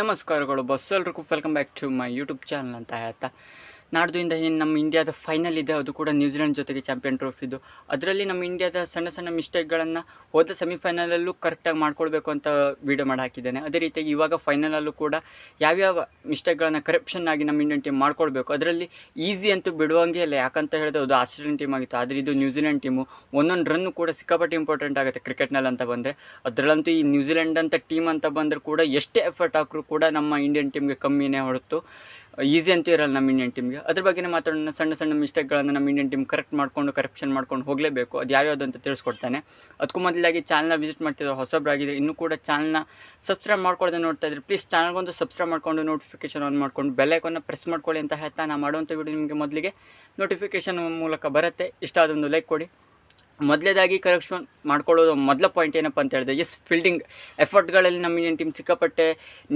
ನಮಸ್ಕಾರಗಳು ಬಸ್ ಎಲ್ರಿಗೂ welcome back to my YouTube channel ಅಂತ ಹೇಳ್ತಾ. ನಾಡ್ದುಯಿಂದ ಏನು ನಮ್ಮ ಇಂಡಿಯಾದ ಫೈನಲ್ ಇದೆ, ಅದು ಕೂಡ ನ್ಯೂಜಿಲೆಂಡ್ ಜೊತೆಗೆ ಚಾಂಪಿಯನ್ ಟ್ರೋಫಿದು ಅದರಲ್ಲಿ ನಮ್ಮ ಇಂಡಿಯಾದ ಸಣ್ಣ ಸಣ್ಣ ಮಿಸ್ಟೇಕ್ಗಳನ್ನು ಹೋದ ಸೆಮಿಫೈನಲಲ್ಲೂ ಕರೆಕ್ಟಾಗಿ ಮಾಡ್ಕೊಳ್ಬೇಕು ಅಂತ ವೀಡಿಯೋ ಮಾಡಿ ಹಾಕಿದ್ದೇನೆ. ಅದೇ ರೀತಿಯಾಗಿ ಇವಾಗ ಫೈನಲಲ್ಲೂ ಕೂಡ ಯಾವ್ಯಾವ ಮಿಸ್ಟೇಕ್ಗಳನ್ನು ಕರಪ್ಷನ್ ಆಗಿ ನಮ್ಮ ಇಂಡಿಯನ್ ಟೀಮ್ ಮಾಡ್ಕೊಳ್ಬೇಕು, ಅದರಲ್ಲಿ ಈಸಿ ಅಂತೂ ಬಿಡುವಂಗೆ ಇಲ್ಲ. ಯಾಕಂತ ಹೇಳಿದ್ರೆ ಅದು ಆಸ್ಟ್ರೇಲಿಯನ್ ಟೀಮ್ ಆಗಿತ್ತು. ಆದರೆ ಇದು ನ್ಯೂಜಿಲೆಂಡ್ ಟೀಮು ಒಂದೊಂದು ರನ್ನು ಕೂಡ ಸಿಕ್ಕಾಪಟ್ಟೆ ಇಂಪಾರ್ಟೆಂಟ್ ಆಗುತ್ತೆ ಕ್ರಿಕೆಟ್ನಲ್ಲಿ ಅಂತ ಬಂದರೆ. ಅದರಲ್ಲಂತೂ ಈ ನ್ಯೂಜಿಲೆಂಡ್ ಅಂತ ಟೀಮ್ ಅಂತ ಬಂದರೂ ಕೂಡ ಎಷ್ಟೇ ಎಫರ್ಟ್ ಹಾಕಲು ಕೂಡ ನಮ್ಮ ಇಂಡಿಯನ್ ಟೀಮ್ಗೆ ಕಮ್ಮಿನೇ ಹೊರತು. ಈಸಿ ಅಂತೂ ಇರಲ್ಲ ನಮ್ಮ ಇಂಡಿಯನ್ ಟೀಮ್ಗೆ ಅದ್ರ ಬಗ್ಗೆನೇ ಮಾತಾಡೋಣ ಸಣ್ಣ ಸಣ್ಣ ಮಿಸ್ಟೇಕ್ಗಳನ್ನು ನಮ್ಮ ಇಂಡಿಯನ್ ಟೀಮ್ ಕರೆಕ್ಟ್ ಮಾಡಿಕೊಂಡು ಕರಪ್ಷನ್ ಮಾಡ್ಕೊಂಡು ಹೋಗಲೇಬೇಕು. ಅದು ಯಾವ್ಯಾವುದು ಅಂತ ತಿಳಿಸ್ಕೊಡ್ತಾನೆ. ಅದಕ್ಕೂ ಮೊದಲಾಗಿ ಚಾನಲ್ನ ವಿಸಿಟ್ ಮಾಡ್ತಿದ್ರು ಹೊಸಬ್ರಾಗಿದೆ ಇನ್ನೂ ಕೂಡ ಚಾನಲ್ನ ಸಬ್ಸ್ಕ್ರೈಬ್ ಮಾಡ್ಕೊಳ್ಳದೆ ನೋಡ್ತಾ ಇದ್ರೆ ಪ್ಲೀಸ್ ಚಾನಲ್ಗೊಂದು ಸಬ್ಸ್ಕ್ರೈಬ್ ಮಾಡ್ಕೊಂಡು ನೋಟಿಫಿಕೇಶನ್ ಆನ್ ಮಾಡ್ಕೊಂಡು ಬೆಲ್ಲೈಕನ್ನು ಪ್ರೆಸ್ ಮಾಡ್ಕೊಳ್ಳಿ ಅಂತ ಹೇಳ್ತಾ ನಾನು ಮಾಡುವಂಥ ವಿಡಿಯೋ ನಿಮಗೆ ಮೊದಲಿಗೆ ನೋಟಿಫಿಕೇಶನ್ ಮೂಲಕ ಬರುತ್ತೆ. ಇಷ್ಟ ಆದೊಂದು ಲೈಕ್ ಕೊಡಿ. ಮೊದಲೇದಾಗಿ ಕರೆಕ್ಷನ್ ಮಾಡ್ಕೊಳ್ಳೋದು ಮೊದಲ ಪಾಯಿಂಟ್ ಏನಪ್ಪ ಅಂತ ಹೇಳಿದ್ರೆ ಎಸ್ ಫೀಲ್ಡಿಂಗ್ ಎಫರ್ಟ್ಗಳಲ್ಲಿ ನಮ್ಮ ಇಂಡಿಯನ್ ಟೀಮ್ ಸಿಕ್ಕಾಪಟ್ಟೆ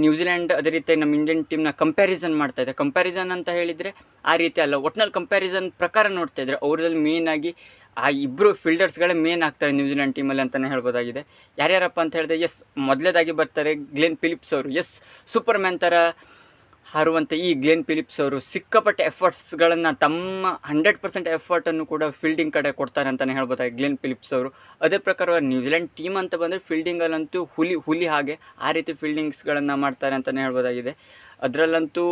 ನ್ಯೂಜಿಲೆಂಡ್ ಅದೇ ರೀತಿ ನಮ್ಮ ಇಂಡಿಯನ್ ಟೀಮ್ನ ಕಂಪ್ಯಾರಿಸನ್ ಮಾಡ್ತಾ ಇದೆ. ಕಂಪ್ಯಾರಿಸನ್ ಅಂತ ಹೇಳಿದರೆ ಆ ರೀತಿ ಅಲ್ಲ, ಒಟ್ನಲ್ಲಿ ಕಂಪ್ಯಾರಿಸನ್ ಪ್ರಕಾರ ನೋಡ್ತಾ ಅವ್ರದಲ್ಲಿ ಮೇನ್ ಆಗಿ ಆ ಇಬ್ಬರು ಫೀಲ್ಡರ್ಸ್ಗಳೇ ಮೇನ್ ಆಗ್ತಾರೆ ನ್ಯೂಜಿಲೆಂಡ್ ಟೀಮಲ್ಲಿ ಅಂತಲೇ ಹೇಳ್ಬೋದಾಗಿದೆ. ಯಾರ್ಯಾರಪ್ಪ ಅಂತ ಹೇಳಿದ್ರೆ ಎಸ್ ಮೊದಲೇದಾಗಿ ಬರ್ತಾರೆ ಗ್ಲೆನ್ ಫಿಲಿಪ್ಸ್ ಅವರು. ಎಸ್ ಸೂಪರ್ ಮ್ಯಾನ್ ಥರ ಹಾರುವಂಥ ಈ ಗ್ಲೆನ್ ಫಿಲಿಪ್ಸ್ ಅವರು ಸಿಕ್ಕಾಪಟ್ಟೆ ಎಫರ್ಟ್ಸ್ಗಳನ್ನು ತಮ್ಮ ಹಂಡ್ರೆಡ್ ಪರ್ಸೆಂಟ್ ಎಫರ್ಟನ್ನು ಕೂಡ ಫೀಲ್ಡಿಂಗ್ ಕಡೆ ಕೊಡ್ತಾರೆ ಅಂತಲೇ ಹೇಳ್ಬೋದಾಗಿ ಗ್ಲೆನ್ ಫಿಲಿಪ್ಸ್ ಅವರು. ಅದೇ ಪ್ರಕಾರ ನ್ಯೂಜಿಲೆಂಡ್ ಟೀಮ್ ಅಂತ ಬಂದರೆ ಫೀಲ್ಡಿಂಗಲ್ಲಂತೂ ಹುಲಿ ಹುಲಿ ಹಾಗೆ ಆ ರೀತಿ ಫೀಲ್ಡಿಂಗ್ಸ್ಗಳನ್ನು ಮಾಡ್ತಾರೆ ಅಂತಲೇ ಹೇಳ್ಬೋದಾಗಿದೆ. ಅದರಲ್ಲಂತೂ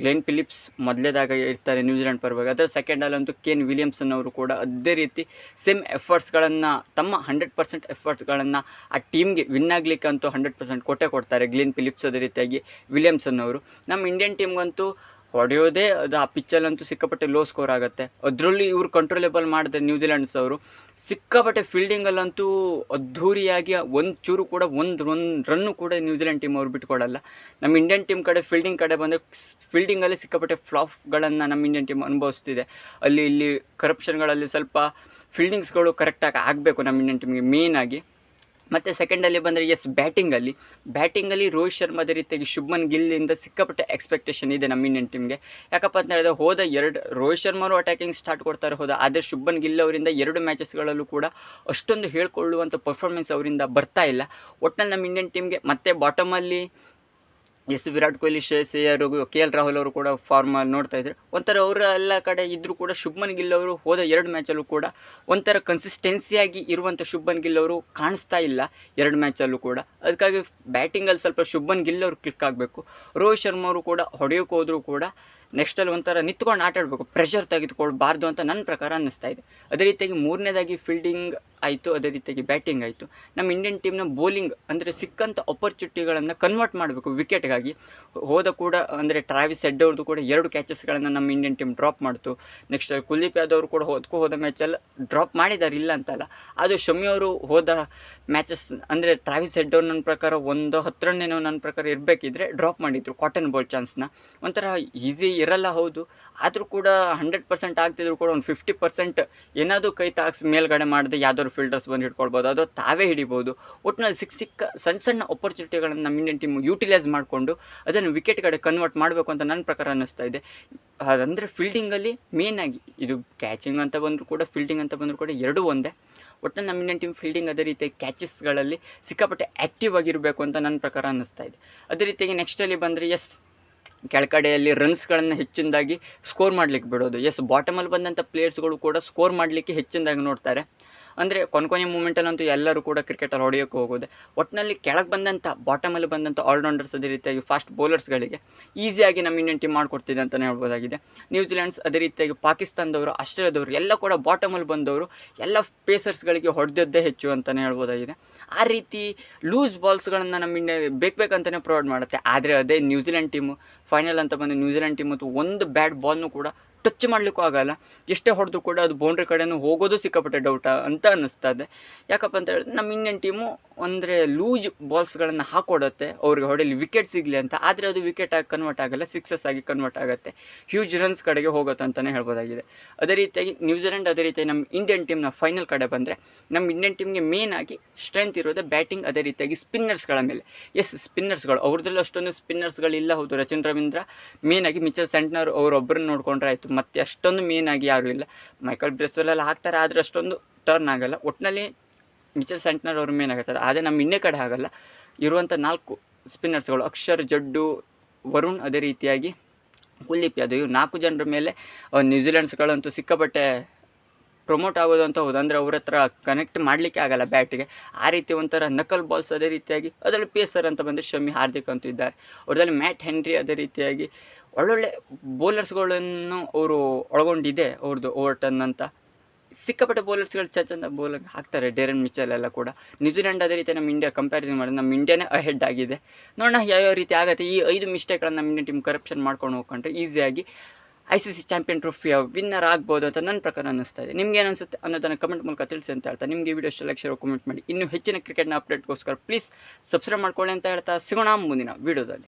ಗ್ಲೆನ್ ಫಿಲಿಪ್ಸ್ ಮೊದಲೇದಾಗ ಇರ್ತಾರೆ ನ್ಯೂಜಿಲೆಂಡ್ ಪರವಾಗಿ. ಅದರ ಸೆಕೆಂಡಲ್ಲಂತೂ ಕೇನ್ ವಿಲಿಯಮ್ಸನ್ ಅವರು ಕೂಡ ಅದೇ ರೀತಿ ಸೇಮ್ ಎಫರ್ಟ್ಸ್ಗಳನ್ನು ತಮ್ಮ ಹಂಡ್ರೆಡ್ ಪರ್ಸೆಂಟ್ ಎಫರ್ಟ್ಸ್ಗಳನ್ನು ಆ ಟೀಮ್ಗೆ ವಿನ್ ಆಗಲಿಕ್ಕಂತೂ ಹಂಡ್ರೆಡ್ ಪರ್ಸೆಂಟ್ ಕೊಟ್ಟೆ ಕೊಡ್ತಾರೆ ಗ್ಲೆನ್ ಫಿಲಿಪ್ಸ್ ಅದೇ ರೀತಿಯಾಗಿ ವಿಲಿಯಮ್ಸನ್ ಅವರು. ನಮ್ಮ ಇಂಡಿಯನ್ ಟೀಮ್ಗಂತೂ ಹೊಡೆಯೋದೇ ಅದು ಆ ಪಿಚ್ಚಲ್ಲಂತೂ ಸಿಕ್ಕಾಪಟ್ಟೆ ಲೋ ಸ್ಕೋರ್ ಆಗುತ್ತೆ. ಅದರಲ್ಲಿ ಇವರು ಕಂಟ್ರೋಲೇಬಲ್ ಮಾಡಿದೆ ನ್ಯೂಜಿಲೆಂಡ್ಸ್ ಅವರು. ಸಿಕ್ಕಾಪಟ್ಟೆ ಫೀಲ್ಡಿಂಗಲ್ಲಂತೂ ಅದ್ಧೂರಿಯಾಗಿ ಒಂದು ಚೂರು ಕೂಡ ಒಂದು ಒಂದು ರನ್ನು ಕೂಡ ನ್ಯೂಜಿಲೆಂಡ್ ಟೀಮ್ ಅವ್ರು ಬಿಟ್ಕೊಡಲ್ಲ. ನಮ್ಮ ಇಂಡಿಯನ್ ಟೀಮ್ ಕಡೆ ಫೀಲ್ಡಿಂಗ್ ಕಡೆ ಬಂದರೆ ಫೀಲ್ಡಿಂಗಲ್ಲಿ ಸಿಕ್ಕಾಪಟ್ಟೆ ಫ್ಲಾಫ್ಗಳನ್ನು ನಮ್ಮ ಇಂಡಿಯನ್ ಟೀಮ್ ಅನುಭವಿಸ್ತಿದೆ. ಅಲ್ಲಿ ಇಲ್ಲಿ ಕರಪ್ಷನ್ಗಳಲ್ಲಿ ಸ್ವಲ್ಪ ಫೀಲ್ಡಿಂಗ್ಸ್ಗಳು ಕರೆಕ್ಟಾಗಿ ಆಗಬೇಕು ನಮ್ಮ ಇಂಡಿಯನ್ ಟೀಮ್ಗೆ ಮೇನ್ ಆಗಿ. ಮತ್ತು ಸೆಕೆಂಡಲ್ಲಿ ಬಂದರೆ ಎಸ್ ಬ್ಯಾಟಿಂಗಲ್ಲಿ ಬ್ಯಾಟಿಂಗಲ್ಲಿ ರೋಹಿತ್ ಶರ್ಮಾ ಅದೇ ರೀತಿಯಾಗಿ ಶುಭ್ಮನ್ ಗಿಲ್ಲಿಂದ ಸಿಕ್ಕಾಪಟ್ಟೆ ಎಕ್ಸ್ಪೆಕ್ಟೇಷನ್ ಇದೆ ನಮ್ಮ ಇಂಡಿಯನ್ ಟೀಮ್ಗೆ ಯಾಕಪ್ಪ ಅಂತ ಹೇಳಿದ್ರೆ, ಹೋದ ಎರಡು ರೋಹಿತ್ ಶರ್ಮಾರು ಅಟ್ಯಾಕಿಂಗ್ ಸ್ಟಾರ್ಟ್ ಕೊಡ್ತಾರೆ ಹೋದ, ಆದರೆ ಶುಭ್ಮನ್ ಗಿಲ್ ಅವರಿಂದ ಎರಡು ಮ್ಯಾಚಸ್ಗಳಲ್ಲೂ ಕೂಡ ಅಷ್ಟೊಂದು ಹೇಳ್ಕೊಳ್ಳುವಂಥ ಪರ್ಫಾರ್ಮೆನ್ಸ್ ಅವರಿಂದ ಬರ್ತಾ ಇಲ್ಲ. ಒಟ್ಟಿನಲ್ಲಿ ನಮ್ಮ ಇಂಡಿಯನ್ ಟೀಮ್ಗೆ ಮತ್ತೆ ಬಾಟಮಲ್ಲಿ yes Virat Kohli Shreyas Iyer, K L Rahul ಅವರು ಕೂಡ ಫಾರ್ಮ್ ನೋಡ್ತಾ ಇದ್ರು. ಒಂಥರ ಅವರ ಎಲ್ಲ ಕಡೆ ಇದ್ದರೂ ಕೂಡ ಶುಭ್ಮನ್ ಗಿಲ್ ಅವರು ಹೋದ ಎರಡು ಮ್ಯಾಚಲ್ಲೂ ಕೂಡ ಒಂಥರ ಕನ್ಸಿಸ್ಟೆನ್ಸಿಯಾಗಿ ಇರುವಂಥ ಶುಭ್ಮನ್ ಗಿಲ್ ಅವರು ಕಾಣಿಸ್ತಾ ಇಲ್ಲ ಎರಡು ಮ್ಯಾಚಲ್ಲೂ ಕೂಡ. ಅದಕ್ಕಾಗಿ ಬ್ಯಾಟಿಂಗಲ್ಲಿ ಸ್ವಲ್ಪ ಶುಭ್ಮನ್ ಗಿಲ್ ಅವರು ಕ್ಲಿಕ್ ಆಗಬೇಕು. ರೋಹಿತ್ ಶರ್ಮಾ ಅವರು ಕೂಡ ಹೊಡೆಯೋಕೆ ಹೋದರೂ ಕೂಡ ನೆಕ್ಸ್ಟಲ್ಲಿ ಒಂಥರ ನಿಂತ್ಕೊಂಡು ಆಟಾಡಬೇಕು. ಪ್ರೆಷರ್ ತೆಗೆದುಕೊಳ್ಬಾರ್ದು ಅಂತ ನನ್ನ ಪ್ರಕಾರ ಅನ್ನಿಸ್ತಾ ಇದೆ. ಅದೇ ರೀತಿಯಾಗಿ ಮೂರನೇದಾಗಿ ಫೀಲ್ಡಿಂಗ್ ಆಯಿತು, ಅದೇ ರೀತಿಯಾಗಿ ಬ್ಯಾಟಿಂಗ್ ಆಯಿತು. ನಮ್ಮ ಇಂಡಿಯನ್ ಟೀಮ್ನ ಬೌಲಿಂಗ್ ಅಂದರೆ ಸಿಕ್ಕಂಥ ಅಪರ್ಚುನಿಟಿಗಳನ್ನು ಕನ್ವರ್ಟ್ ಮಾಡಬೇಕು ವಿಕೆಟ್ಗಾಗಿ ಹೋದ ಕೂಡ, ಅಂದರೆ ಟ್ರಾವಿಸ್ ಹೆಡ್ ಅವ್ರದ್ದು ಕೂಡ ಎರಡು ಕ್ಯಾಚಸ್ಗಳನ್ನು ನಮ್ಮ ಇಂಡಿಯನ್ ಟೀಮ್ ಡ್ರಾಪ್ ಮಾಡ್ತು. ನೆಕ್ಸ್ಟ್ ಕುಲ್ದೀಪ್ ಯಾದವ್ ಅವರು ಕೂಡ ಹೋದಕ್ಕೂ ಹೋದ ಮ್ಯಾಚಲ್ಲಿ ಡ್ರಾಪ್ ಮಾಡಿದ್ದಾರೆ ಇಲ್ಲ ಅಂತಲ್ಲ ಅದು ಶಮಿ ಅವರು ಹೋದ ಮ್ಯಾಚಸ್ ಅಂದರೆ ಟ್ರಾವಿಸ್ ಹೆಡ್ ಅವ್ರು ನನ್ನ ಪ್ರಕಾರ ಒಂದು ಹತ್ತು ರನ್ನೇನೋ ನನ್ನ ಪ್ರಕಾರ ಇರಬೇಕಿದ್ರೆ ಡ್ರಾಪ್ ಮಾಡಿದ್ರು ಕಾಟನ್ ಬಾಲ್ ಚಾನ್ಸ್ನ ಒಂಥರ ಈಸಿ ಇರಲ್ಲ ಹೌದು. ಆದರೂ ಕೂಡ ಹಂಡ್ರೆಡ್ ಪರ್ಸೆಂಟ್ ಆಗ್ತಿದ್ರು ಕೂಡ ಒಂದು ಫಿಫ್ಟಿ ಪರ್ಸೆಂಟ್ ಏನಾದರೂ ಕೈ ತಾಕ್ಸ್ ಮೇಲ್ಗಡೆ ಮಾಡಿದೆ ಯಾವ್ದಾದ್ರು ಫೀಲ್ಡರ್ಸ್ ಬಂದು ಹಿಡ್ಕೊಳ್ಬೋದು. ಅದು ತಾವೇ ಹಿಡಿಬೋದು. ಒಟ್ಟಿನಲ್ಲಿ ಸಿಕ್ಕ ಸಿಕ್ಕ ಸಣ್ಣ ಸಣ್ಣ ಅಪರ್ಚುನಿಟಿಗಳನ್ನು ನಮ್ಮ ಇಂಡಿಯನ್ ಟೀಮ್ ಯೂಟಿಲೈಸ್ ಮಾಡಿಕೊಂಡು ಅದನ್ನು ವಿಕೆಟ್ ಕಡೆ ಕನ್ವರ್ಟ್ ಮಾಡಬೇಕು ಅಂತ ನನ್ನ ಪ್ರಕಾರ ಅನ್ನಿಸ್ತಾ ಇದೆ. ಅದಂದರೆ ಫೀಲ್ಡಿಂಗಲ್ಲಿ ಆಗಿ ಇದು ಕ್ಯಾಚಿಂಗ್ ಅಂತ ಬಂದರೂ ಕೂಡ ಫೀಲ್ಡಿಂಗ್ ಅಂತ ಬಂದರೂ ಕೂಡ ಎರಡೂ ಒಂದೇ. ಒಟ್ಟಿನಲ್ಲಿ ನಮ್ಮ ಇಂಡಿಯನ್ ಟೀಮ್ ಫೀಲ್ಡಿಂಗ್ ಅದೇ ರೀತಿ ಕ್ಯಾಚಸ್ಗಳಲ್ಲಿ ಸಿಕ್ಕಾಪಟ್ಟೆ ಆ್ಯಕ್ಟಿವ್ ಆಗಿರಬೇಕು ಅಂತ ನನ್ನ ಪ್ರಕಾರ ಅನ್ನಿಸ್ತಾ ಇದೆ. ಅದೇ ರೀತಿಯಾಗಿ ನೆಕ್ಸ್ಟಲ್ಲಿ ಬಂದರೆ ಎಸ್ ಕೆಳಗಡೆಯಲ್ಲಿ ರನ್ಸ್ಗಳನ್ನು ಹೆಚ್ಚಿನದಾಗಿ ಸ್ಕೋರ್ ಮಾಡಲಿಕ್ಕೆ ಬಿಡೋದು. ಎಸ್ ಬಾಟಮಲ್ಲಿ ಬಂದಂಥ ಪ್ಲೇಯರ್ಸ್ಗಳು ಕೂಡ ಸ್ಕೋರ್ ಮಾಡಲಿಕ್ಕೆ ಹೆಚ್ಚಿನದಾಗಿ ನೋಡ್ತಾರೆ. ಅಂದರೆ ಕೊನೆ ಕೊನೆ ಮೂಮೆಂಟಲ್ಲಂತೂ ಎಲ್ಲರೂ ಕೂಡ ಕ್ರಿಕೆಟಲ್ಲಿ ಹೊಡೆಯೋಕ್ಕೆ ಹೋಗೋದೆ. ಒಟ್ಟಿನಲ್ಲಿ ಕೆಳಗೆ ಬಂದಂಥ ಬಾಟಮಲ್ಲಿ ಬಂದಂಥ ಆಲ್ರೌಂಡರ್ಸ್ ಅದೇ ರೀತಿಯಾಗಿ ಫಾಸ್ಟ್ ಬೌಲರ್ಸ್ಗಳಿಗೆ ಈಸಿಯಾಗಿ ನಮ್ಮ ಇಂಡಿಯನ್ ಟೀಮ್ ಮಾಡಿಕೊಡ್ತಿದೆ ಅಂತಲೇ ಹೇಳ್ಬೋದಾಗಿದೆ. ನ್ಯೂಜಿಲೆಂಡ್ಸ್ ಅದೇ ರೀತಿಯಾಗಿ ಪಾಕಿಸ್ತಾನದವರು, ಆಸ್ಟ್ರೇಲಿಯಾದವರು, ಎಲ್ಲ ಕೂಡ ಬಾಟಮಲ್ಲಿ ಬಂದವರು, ಎಲ್ಲ ಪೇಸರ್ಸ್ಗಳಿಗೆ ಹೊಡೆದದ್ದೇ ಹೆಚ್ಚು ಅಂತಲೇ ಹೇಳ್ಬೋದಾಗಿದೆ. ಆ ರೀತಿ ಲೂಸ್ ಬಾಲ್ಸ್ಗಳನ್ನು ನಮ್ಮ ಇಂಡಿಯಾ ಬೇಕು ಬೇಕಂತಲೇ ಪ್ರೊವೈಡ್ ಮಾಡುತ್ತೆ. ಆದರೆ ಅದೇ ನ್ಯೂಜಿಲೆಂಡ್ ಟೀಮು ಫೈನಲ್ ಅಂತ ಬಂದು ನ್ಯೂಜಿಲೆಂಡ್ ಟೀಮ್ ಮತ್ತು ಒಂದು ಬ್ಯಾಟ್ ಬಾಲ್ನು ಕೂಡ ಟಚ್ ಮಾಡಲಿಕ್ಕೂ ಆಗಲ್ಲ. ಎಷ್ಟೇ ಹೊಡೆದ್ರು ಕೂಡ ಅದು ಬೌಂಡ್ರಿ ಕಡೆನೂ ಹೋಗೋದು ಸಿಕ್ಕಾಪಟ್ಟೆ ಡೌಟ ಅಂತ ಅನ್ನಿಸ್ತಾ ಇದೆ. ಯಾಕಪ್ಪ ಅಂತ ಹೇಳಿದ್ರೆ ನಮ್ಮ ಇಂಡಿಯನ್ ಟೀಮು ಅಂದರೆ ಲೂಜ್ ಬಾಲ್ಸ್ಗಳನ್ನು ಹಾಕೊಡುತ್ತೆ. ಅವ್ರಿಗೆ ಹೊಡೆಯಲಿ ವಿಕೆಟ್ ಸಿಗಲಿ ಅಂತ. ಆದರೆ ಅದು ವಿಕೆಟ್ ಆಗಿ ಕನ್ವರ್ಟ್ ಆಗಲ್ಲ ಸಿಕ್ಸಸ್ ಆಗಿ ಕನ್ವರ್ಟ್ ಆಗುತ್ತೆ. ಹ್ಯೂಜ್ ರನ್ಸ್ ಕಡೆಗೆ ಹೋಗುತ್ತೆ ಅಂತಲೇ ಹೇಳ್ಬೋದಾಗಿದೆ. ಅದೇ ರೀತಿಯಾಗಿ ನ್ಯೂಜಿಲೆಂಡ್ ಅದೇ ರೀತಿಯಾಗಿ ನಮ್ಮ ಇಂಡಿಯನ್ ಟೀಮ್ನ ಫೈನಲ್ ಕಡೆ ಬಂದರೆ ನಮ್ಮ ಇಂಡಿಯನ್ ಟೀಮ್ಗೆ ಮೇನ್ ಆಗಿ ಸ್ಟ್ರೆಂತ್ ಇರೋದು ಬ್ಯಾಟಿಂಗ್ ಅದೇ ರೀತಿಯಾಗಿ ಸ್ಪಿನ್ನರ್ಸ್ಗಳ ಮೇಲೆ. ಎಸ್ ಸ್ಪಿನ್ನರ್ಸ್ಗಳು ಅವ್ರದ್ರಲ್ಲಿ ಅಷ್ಟೊಂದು ಸ್ಪಿನ್ನರ್ಸ್ಗಳಿಲ್ಲ ಹೌದು ರಚಿನ್ ರವೀಂದ್ರ. ಮೇನ್ ಆಗಿ ಮಿಚಲ್ ಸೆಂಟ್ನರ್ ಅವರೊಬ್ಬರನ್ನ ನೋಡ್ಕೊಂಡ್ರೆ ಆಯಿತು. ಮತ್ತೆ ಅಷ್ಟೊಂದು ಮೇನ್ ಆಗಿ ಯಾರೂ ಇಲ್ಲ. ಮೈಕಲ್ ಬ್ರೆಸ್ವೆಲ್ಲ ಹಾಕ್ತಾರೆ, ಆದರೆ ಅಷ್ಟೊಂದು ಟರ್ನ್ ಆಗಲ್ಲ. ಒಟ್ಟಿನಲ್ಲಿ ಮಿಚಲ್ ಸೆಂಟ್ನರ್ ಅವರು ಮೇನ್ ಆಗುತ್ತಾರೆ. ಆದರೆ ನಮ್ಮ ಇಂಡಿಯಾ ಕಡೆ ಆಗಲ್ಲ. ಇರುವಂಥ ನಾಲ್ಕು ಸ್ಪಿನ್ನರ್ಸ್ಗಳು ಅಕ್ಷರ್, ಜಡ್ಡು, ವರುಣ್ ಅದೇ ರೀತಿಯಾಗಿ, ಕುಲ್ದೀಪ್ ಯಾದವ್ ಇವ್ರು ನಾಲ್ಕು ಜನರ ಮೇಲೆ ನ್ಯೂಜಿಲೆಂಡ್ಸ್ಗಳಂತೂ ಸಿಕ್ಕಾಪಟ್ಟೆ ಪ್ರಮೋಟ್ ಆಗೋದು ಅಂತ ಹೌದು, ಅಂದರೆ ಅವ್ರ ಹತ್ರ ಕನೆಕ್ಟ್ ಮಾಡಲಿಕ್ಕೆ ಆಗಲ್ಲ ಬ್ಯಾಟಿಗೆ ಆ ರೀತಿ ಒಂಥರ ನಕಲ್ ಬಾಲ್ಸ್ ಅದೇ ರೀತಿಯಾಗಿ, ಅದರಲ್ಲಿ ಪೇಸರ್ ಅಂತ ಬಂದರೆ ಶಮಿ ಹಾರ್ದಿಕ್ ಅಂತ ಇದ್ದಾರೆ. ಅವ್ರದಲ್ಲಿ ಮ್ಯಾಟ್ ಹೆನ್ರಿ ಅದೇ ರೀತಿಯಾಗಿ, ಒಳ್ಳೊಳ್ಳೆ ಬೌಲರ್ಸ್ಗಳನ್ನು ಅವರು ಒಳಗೊಂಡಿದೆ ಅವ್ರದ್ದು ಓವರ್ಟನ್ ಅಂತ. ಸಿಕ್ಕಾಪಟ್ಟೆ ಬೌಲರ್ಸ್ಗಳು ಚಂದ ಬೌಲಿಂಗ್ ಹಾಕ್ತಾರೆ ಡೇರನ್ ಮಿಚಲ್ ಎಲ್ಲ ಕೂಡ. ನ್ಯೂಜಿಲೆಂಡ್ ಅದೇ ರೀತಿ ನಮ್ಮ ಇಂಡಿಯಾ ಕಂಪ್ಯಾರಿಸನ್ ಮಾಡಿದ್ರೆ ನಮ್ಮ ಇಂಡಿಯಾನೇ ಅಹೆಡ್ ಆಗಿದೆ. ನೋಡೋಣ ಯಾವ್ಯಾವ ರೀತಿ ಆಗುತ್ತೆ. ಈ ಐದು ಮಿಸ್ಟೇಕ್ಗಳನ್ನು ನಮ್ಮ ಇಂಡಿಯನ್ ಟೀಮ್ ಕರಪ್ಷನ್ ಮಾಡ್ಕೊಂಡು ಹೋಗ್ಕೊಂಡ್ರೆ ಈಸಿಯಾಗಿ ಐ ಸಿ ಸಿ ಚಾಂಪಿಯನ್ ಟ್ರೋಫಿಯ ವಿನ್ನರ್ ಆಗ್ಬೋದು ಅಂತ ನನ್ನ ಪ್ರಕಾರ ಅನ್ನಿಸ್ತಾ ಇದೆ. ನಿಮ್ಗೆ ಅನಿಸುತ್ತೆ ಅನ್ನೋದನ್ನು ಕಮೆಂಟ್ ಮೂಲಕ ತಿಳಿಸಿ ಅಂತ ಹೇಳ್ತಾ, ನಿಮಗೆ ವಿಡಿಯೋ ಇಷ್ಟ ಲಕ್ಷ ಕಮೆಂಟ್ ಮಾಡಿ. ಇನ್ನೂ ಹೆಚ್ಚಿನ ಕ್ರಿಕೆಟ್ನ ಅಪ್ಡೇಟ್ಗೋಸ್ಕರ ಪ್ಲೀಸ್ ಸಬ್ಸ್ಕ್ರೈಬ್ ಮಾಡ್ಕೊಳ್ಳಿ ಅಂತ ಹೇಳ್ತಾ, ಸಿಗೋಣ ಮುಂದಿನ ವಿಡಿಯೋದಲ್ಲಿ.